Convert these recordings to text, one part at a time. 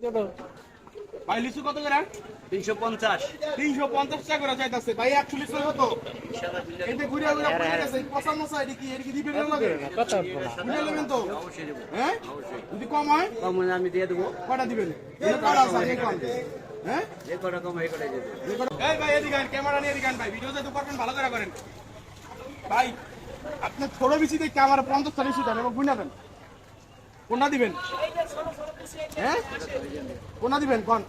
ভাই লিচু কত করে? তিনশো পঞ্চাশ। তিনশো পঞ্চাশ টাকা করে চাইতেছে। ভাই একশো লিচু কত এতে ঘুরে ঘুরে পড়ে গেছে পচা মশা এটি কি দিবেন না। লাগে ঘুরে নেবেন তো? হ্যাঁ? যদি কম হয়? কম হলে আমি দিয়ে দেবো। কটা দিবেন? এই কটা আছে আপনি কম হ্যাঁ? যে কটা কম এই কটাই দিয়ে দেবো। এই ভাই এদিকে আন, ক্যামেরা নিয়ে এদিকে আন ভাই ভিডিও যেহেতু করবেন ভালো করে করেন। ভাই আপনি ছোট বেশি দেখে আমার পঞ্চাশ চালিশ দেন এবং বুঝাবেন কোনটা দিবেন? হ্যাঁ? কোনটা দিবেন, কোন?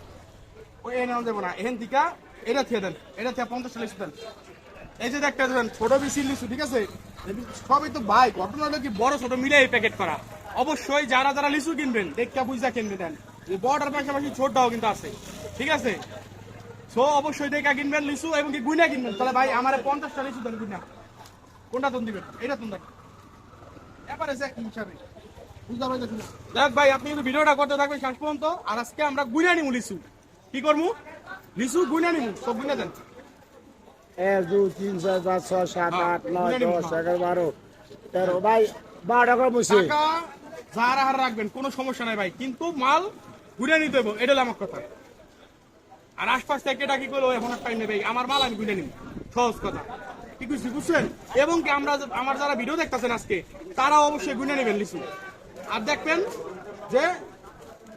ওই এনে দেবো না। এহেন দিকা, এটা থেকে দেন, এটা থেকে পঞ্চাশ চালিশ দেন। এই যে একটা দেবেন ছোট বেশি লিচু ঠিক আছে? সবই তো ভাই ঘটনা হলো কি বড়, ছোট, মিলে এই প্যাকেট করা। অবশ্যই যারা যারা লিচু কিনবেন দেখা বুঝা কিনবে দেন। বড়টার পাশাপাশি ছোটটাও কিন্তু আছে, ঠিক আছে? সো অবশ্যই দেখা কিনবেন লিচু এবং কি গুইনা কিনবেন। তাহলে ভাই, আমার পঞ্চাশটা লিচু দেন গুইনা। কোনটা তুমি দিবেন? এটা তুমি দেখ এবারে যে হিসাবে। দেখ ভাই আপনি কিন্তু ভিডিওটা করতে থাকবেন শেষ পর্যন্ত। আর আজকে আমরা গুইনা নিমু লিচু। কি করব লিচু গুইনা নিমু। সব গুইনা দেন। এক দুই তিন চার পাঁচ ছয় সাত হ্যাঁ, আট নয় দশ। এগারো বারো তেরো। ভাই বারো টাকা বসে। যার হার রাখবেন কোনো সমস্যা নাই ভাই। কিন্তু মাল ঘুরে নিতে হবে এটা আমার কথা। আর আশপাশ থেকে এটা কি করল এখন আর টাইম নেই ভাই। আমার মাল আমি ঘুরে নিব সহজ কথা। কি বুঝছি বুঝছেন? এবং কি আমরা আমার যারা ভিডিও দেখতেছেন আজকে তারা অবশ্যই গুনে নেবেন লিচু। আর দেখবেন যে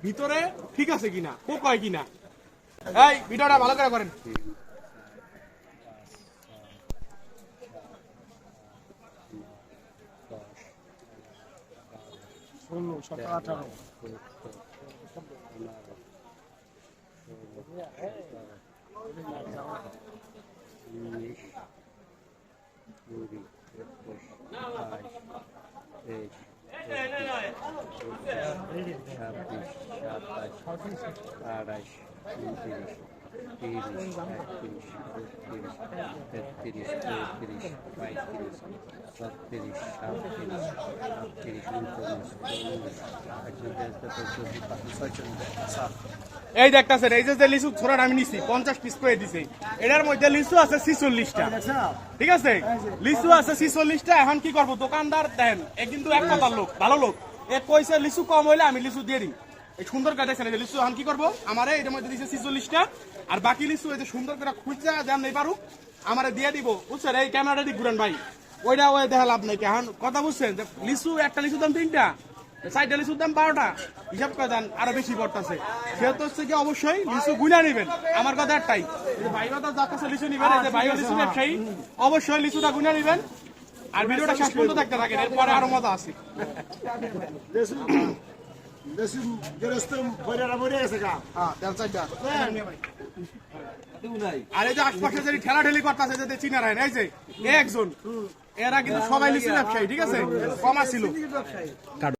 ভিতরে ঠিক আছে কিনা পোক হয় কিনা। এই ভিডিওটা ভালো করে করেন। ষোলো সতেরো আঠারো। উনিশ কুড়ি একুশ বাইশ তেইশ ছাব্বিশ সাতাশ আড়াইশ উনত্রিশ তিরিশ একত্রিশ তেত্রিশ চৌত্রিশ পঁয়ত্রিশ ছত্রিশ আটত্রিশ এই দেখতেছেন এই যে লিচু ছোড়ার আমি নিছি, পঞ্চাশ পিস করে দিছি। এটার মধ্যে লিচু আছে ছিচল্লিশটা। ঠিক আছে? লিচু আছে ছিচল্লিশটা, এখন কি করব? দোকানদার দেন কিন্তু এক কথার লোক, ভালো লোক। এ কইছে, লিচু কম হইলে আমি লিচু দিয়ে দিই। এই সুন্দর করে দেখছেন লিচু এখন কি করব? আমার এটার মধ্যে ছিচল্লিশটা। আর বাকি লিচু এই যে সুন্দর করে নেই পারুক, আমারে দিয়ে দিব। বুঝছেন? এই ক্যামেরাটা দিক ঘুরেন ভাই। ওইটা ওই দেখা লাভ নাই। কথা বুঝছেন? যে লিচু, একটা লিচু দাম তিনটা সাইডে লিচুর দাম বারোটা। হিসাব করে দেন, আরও বেশি সেহেতু হচ্ছে কি, অবশ্যই লিচু গুনা নেবেন। আমার কথা একটাই। ভাই কথা যার লিচু নিবেন লিচু ব্যবসায়ী, অবশ্যই লিচুটা গুনা নেবেন। আর ভিডিওটা শেষ পর্যন্ত দেখতে থাকেন, এরপরে আরও মজা আছে। আর এই যে আশপাশে যে ঠেলা ঠেলি করতেছে যে চিনা রায়, এই যে একজন। এরা কিন্তু সবাই লিচু ব্যবসায়ী, ঠিক আছে? কমা ছিল।